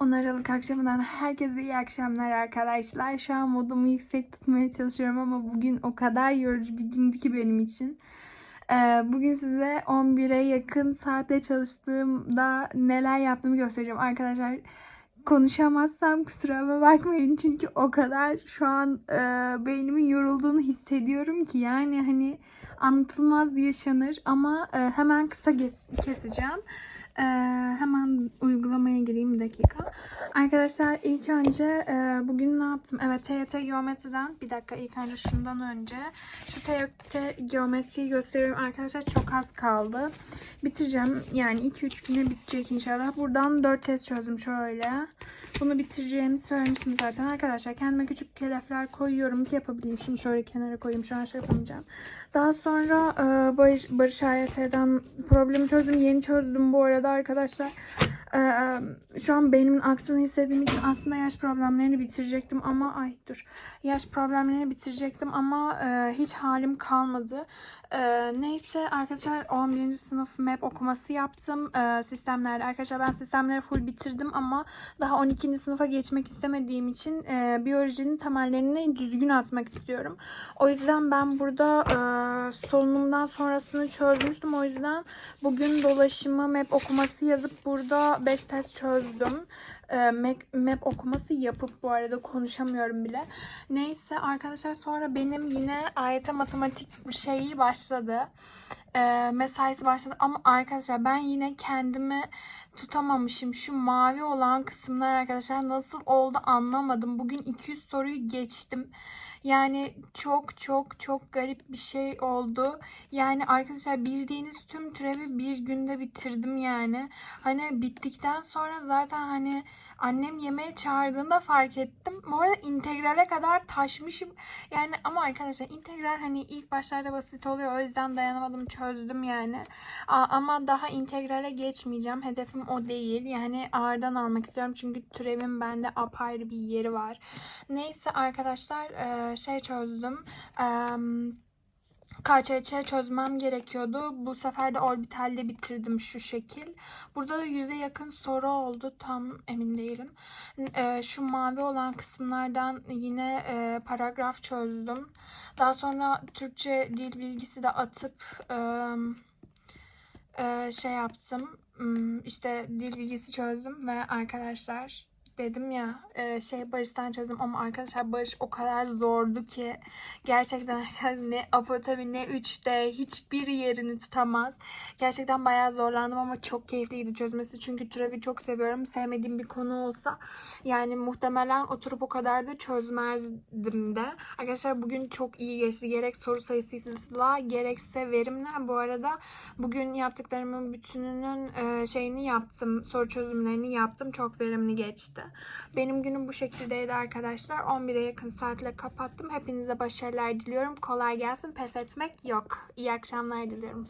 10 Aralık akşamından herkese iyi akşamlar arkadaşlar. Şu an modumu yüksek tutmaya çalışıyorum ama bugün o kadar yorucu bir gündü ki benim için. Ee, bugün size 11'e yakın saatte çalıştığımda neler yaptığımı göstereceğim. Arkadaşlar konuşamazsam kusura bakmayın çünkü o kadar şu an e, beynimin yorulduğunu hissediyorum ki yani hani anlatılmaz yaşanır ama e, hemen kısa kes- keseceğim. Ee, hemen uygulamaya gireyim bir dakika. Arkadaşlar ilk önce e, bugün ne yaptım? Evet TYT geometriden bir dakika ilk önce şundan önce şu TYT geometriyi gösteriyorum arkadaşlar çok az kaldı. Bitireceğim yani 2-3 güne bitecek inşallah. Buradan 4 test çözdüm şöyle. Bunu bitireceğimi söylemiştim zaten arkadaşlar. Kendime küçük hedefler koyuyorum ki yapabileyim. Şimdi şöyle kenara koyayım. Şu an şey yapamayacağım. Daha sonra e, Barış, Barış AYT'den problemi çözdüm. Yeni çözdüm bu arada arkadaşlar. E, şu an beynimin aktığını hissettiğim için aslında yaş problemlerini bitirecektim ama ay dur. Yaş problemlerini bitirecektim ama e, hiç halim kalmadı. E, neyse arkadaşlar 11. sınıf map okuması yaptım e, sistemlerde. Arkadaşlar ben sistemleri full bitirdim ama daha 12. sınıfa geçmek istemediğim için e, biyolojinin temellerini düzgün atmak istiyorum. O yüzden ben burada e, solunumdan sonrasını çözmüştüm. O yüzden bugün dolaşımı map okuması yazıp burada 5 test çözdüm. E, map, map okuması yapıp bu arada konuşamıyorum bile. Neyse arkadaşlar sonra benim yine AYT matematik şeyi başladı. E, mesaisi başladı ama arkadaşlar ben yine kendimi tutamamışım. Şu mavi olan kısımlar arkadaşlar nasıl oldu anlamadım. Bugün 200 soruyu geçtim. Yani çok çok çok garip bir şey oldu. Yani arkadaşlar bildiğiniz tüm türevi bir günde bitirdim yani. Hani bittikten sonra zaten hani annem yemeğe çağırdığında fark ettim. Bu arada integrale kadar taşmışım. Yani ama arkadaşlar integral hani ilk başlarda basit oluyor. O yüzden dayanamadım çözdüm yani. Ama daha integrale geçmeyeceğim. Hedefim o değil. Yani ağırdan almak istiyorum. Çünkü türevin bende apayrı bir yeri var. Neyse arkadaşlar e, şey çözdüm. Eee KÇÇ çözmem gerekiyordu. Bu sefer de orbitalde bitirdim şu şekil. Burada da yüze yakın soru oldu. Tam emin değilim. Ee, şu mavi olan kısımlardan yine e, paragraf çözdüm. Daha sonra Türkçe dil bilgisi de atıp e, e, şey yaptım. Hmm, İşte dil bilgisi çözdüm ve arkadaşlar dedim ya e, şey Barış'tan çözdüm ama arkadaşlar Barış o kadar zordu ki gerçekten ne apotabi ne 3D hiçbir yerini tutamaz. Gerçekten bayağı zorlandım ama çok keyifliydi çözmesi çünkü türevi çok seviyorum. Sevmediğim bir konu olsa yani muhtemelen oturup o kadar da çözmezdim de. Arkadaşlar bugün çok iyi geçti. Gerek soru sayısıyla gerekse verimle. Bu arada bugün yaptıklarımın bütününün e, şeyini yaptım. Soru çözümlerini yaptım. Çok verimli geçti. Benim günüm bu şekildeydi arkadaşlar. 11'e yakın saatle kapattım. Hepinize başarılar diliyorum. Kolay gelsin. Pes etmek yok. İyi akşamlar diliyorum.